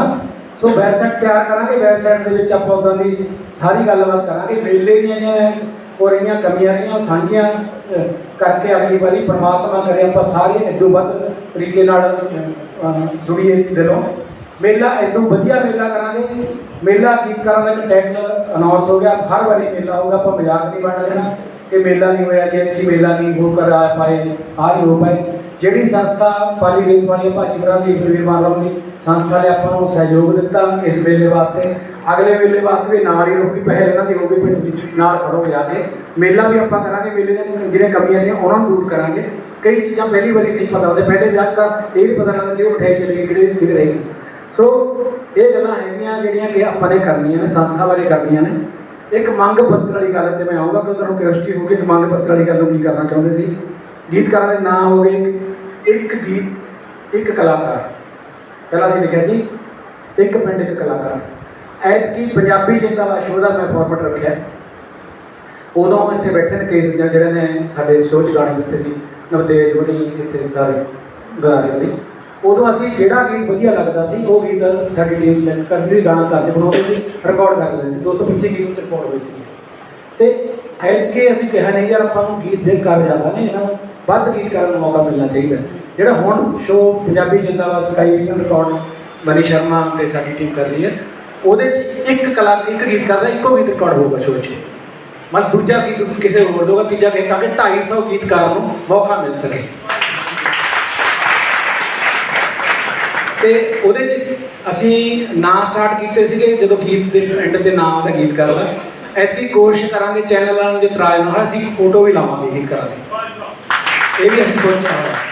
ਸੋ ਵੈਬਸਾਈਟ ਤਿਆਰ ਕਰਾਂਗੇ ਵੈਬਸਾਈਟ ਦੇ ਵਿੱਚ ਆਪਾਂ ਉਦਾਂ ਦੀ ਸਾਰੀ ਗੱਲਬਾਤ ਕਰਾਂਗੇ। ਮੇਲੇ ਦੀਆਂ ਜਿਹੜੀਆਂ ਹੋ ਰਹੀਆਂ ਕਮੀਆਂ ਰਹੀਆਂ ਉਹ ਸਾਂਝੀਆਂ ਅਹ, ਕਰਕੇ ਅਗਲੀ ਵਾਰੀ ਪ੍ਰਮਾਤਮਾ ਕਰੇ ਆਪਾਂ ਸਾਰੇ ਇਦੋਂ ਵੱਧ ਤਰੀਕੇ ਨਾਲ ਅਹ, ਜੁੜੀਏ ਦਿਲੋਂ। ਮੇਲਾ ਇਦੋਂ ਵਧੀਆ ਮੇਲਾ ਕਰਾਂਗੇ। ਮੇਲਾ ਗੀਤਕਾਰਾਂ ਦਾ ਇੱਕ ਟੈਕਸ ਅਨਾਉਂਸ ਹੋ ਗਿਆ। ਹਰ ਵਾਰੀ ਮੇਲਾ ਹੋਊਗਾ ਆਪਾਂ ਮਜ਼ਾਕ ਨਹੀਂ ਬਣ ਲੈਣਾ ਕਿ ਮੇਲਾ ਨਹੀਂ ਹੋਇਆ ਜੇ ਕਿ ਮੇਲਾ ਨਹੀਂ ਹੋ ਕਰ ਆ ਪਾਏ ਆ ਨਹੀਂ ਹੋ ਪਾਏ। ਜਿਹੜੀ ਸੰਸਥਾ ਪਾਲੀ ਦੇਣ ਵਾਲੀ ਭਾਜੀ ਬਰਾਂ ਦੀ ਵੀਰ ਮਾਨਵ ਦੀ ਸੰਸਥਾ ਨੇ ਆਪਾਂ ਨੂੰ ਸਹਿਯੋਗ ਦਿੱਤਾ ਇਸ ਮੇਲੇ ਵਾਸਤੇ, ਅਗਲੇ ਮੇਲੇ ਵਾਸਤੇ ਵੀ ਨਾਲ ਹੀ ਰਹੂਗੀ ਪਹਿਲ ਇਹਨਾਂ ਦੀ ਹੋਊਗੀ, ਫਿਰ ਤੁਸੀਂ ਨਾਲ ਖੜੋਗੇ ਆ ਕੇ। ਮੇਲਾ ਵੀ ਆਪਾਂ ਕਰਾਂਗੇ, ਮੇਲੇ ਦੇ ਜਿਹੜੀਆਂ ਕਮੀਆਂ ਨੇ, ਉਹਨਾਂ ਨੂੰ ਦੂਰ ਕਰਾਂਗੇ। ਕਈ ਚੀਜ਼ਾਂ ਪਹਿਲੀ ਵਾਰੀ ਨਹੀਂ ਪਤਾ ਹੁੰਦੇ ਪਹਿਲੇ ਵਿਆਹ 'ਚ ਤਾਂ ਇਹ ਵੀ ਪਤਾ ਲੱਗਦਾ ਕਿ ਉਹ ਮਠਿਆਈ ਚਲੀ ਗਈ, ਕਿਹੜੇ ਕਿਹਦੇ ਰਹੀ। ਸੋ ਇਹ ਗੱਲਾਂ ਹੈਗੀਆਂ ਜਿਹੜੀਆਂ ਕਿ ਆਪਾਂ ਨੇ ਕਰਨੀਆਂ ਨੇ, ਸੰਸਥਾ ਬਾਰੇ ਕਰਨੀਆਂ ਨੇ। ਇੱਕ ਮੰਗ ਪੱਤਰ ਵਾਲੀ ਗੱਲ ਤੇ ਮੈਂ ਆਊਂਗਾ, ਕਿ ਤੁਹਾਨੂੰ ਕ੍ਰਿਸ਼ਟੀ ਹੋਊਗੀ ਕਿ ਮੰਗ ਪੱਤਰ ਵਾਲੀ ਗੱਲ ਨੂੰ ਕੀ ਕਰਨਾ ਚਾਹੁੰਦੇ ਸੀ। ਗੀਤਕਾਰਾਂ ਦੇ ਨਾਂ ਹੋ ਗਏ ਇੱਕ- ਗੀਤ, ਇੱਕ ਕਲਾਕਾਰ। ਪਹਿਲਾਂ ਅਸੀਂ ਲਿਖਿਆ ਸੀ, ਇੱਕ ਪਿੰਡ, ਇੱਕ ਕਲਾਕਾਰ। ਐਤਕੀ ਪੰਜਾਬੀ ਜਿੰਦਾਬਾਦ ਸ਼ੋਅ ਦਾ ਮੈਂ ਫਾਰਮੈਟ ਰੱਖਿਆ। ਉਦੋਂ ਇੱਥੇ ਬੈਠੇ ਨੇ ਕਈ ਸੱਜਣ ਜਿਹੜੇ ਨੇ ਸਾਡੇ ਸ਼ੋਅ 'ਚ ਗਾਣੇ ਦਿੱਤੇ ਸੀ, ਨਵਤੇਜ ਹੋਣੀ, ਇੱਥੇ ਸਾਰੇ ਗਾ ਰਹੇ ਉਦੋਂ ਅਸੀਂ ਜਿਹੜਾ ਗੀਤ ਵਧੀਆ ਲੱਗਦਾ ਸੀ, ਉਹ ਗੀਤ ਸਾਡੀ ਟੀਮ ਸਿਲੈਕਟ ਕਰਦੀ ਸੀ ਗਾਣਾ ਕਰਦੇ ਬਣਾਉਂਦੇ ਸੀ ਰਿਕਾਰਡ ਕਰ ਲੈਂਦੇ ਸੀ। 225 ਗੀਤ ਚ ਰਿਕਾਰਡ ਹੋਏ ਸੀ। ਤੇ ਐਤਕੀ ਅਸੀਂ ਕਿਹਾ, ਨਹੀਂ ਯਾਰ, ਆਪਾਂ ਨੂੰ ਗੀਤ ਦੇ ਕਰ ਜ਼ਿਆਦਾ ਨਹੀਂ ਇਹਨਾਂ ਨੂੰ ਵੱਧ ਗੀਤ ਕਰਨ ਦਾ ਮੌਕਾ ਮਿਲਣਾ ਚਾਹੀਦਾ। ਜਿਹੜਾ ਹੁਣ ਸ਼ੋਅ ਪੰਜਾਬੀ ਜਿੰਦਾਬਾਦ Sky Vision record Mani Sharma ਤੇ ਸਾਡੀ ਟੀਮ ਕਰ ਰਹੀ ਹੈ, ਉਹਦੇ ਚ ਇੱਕ ਕਲਾ, ਇੱਕ ਗੀਤ ਕਰਦਾ, ਇੱਕੋ ਗੀਤ ਰਿਕਾਰਡ ਹੋਊਗਾ ਸ਼ੋਅ 'ਚ। ਮਤਲਬ ਦੂਜਾ ਗੀਤ ਕਿਸੇ ਹੋਰ ਦੋਗਾ ਤੀਜਾ ਗੀਤ ਤਾਂ ਕਿ 250 ਗੀਤਕਾਰ ਨੂੰ ਮੌਕਾ ਮਿਲ ਸਕੇ। ਤੇ ਉਹਦੇ ਚ ਅਸੀਂ ਨਾਂ ਸਟਾਰਟ ਕੀਤੇ ਸੀਗੇ, ਜਦੋਂ ਗੀਤ ਦੇ ਐਂਡ ਤੇ ਨਾਮ ਦਾ ਗੀਤਕਾਰ ਕਰਦਾ ਐਤਕੀ ਕੋਸ਼ਿਸ਼ ਕਰਾਂਗੇ ਚੈਨਲ ਵਾਲਿਆਂ ਨੂੰ ਜੇ ਤਰਾਜ ਨਾਲ ਅਸੀਂ ਫੋਟੋ ਵੀ ਲਾਵਾਂਗੇ ਗੀਤਕਾਰਾਂ ਦੀ। ਇਹ ਵੀ ਅਸੀਂ ਸੋਚਿਆ ਹੋਇਆ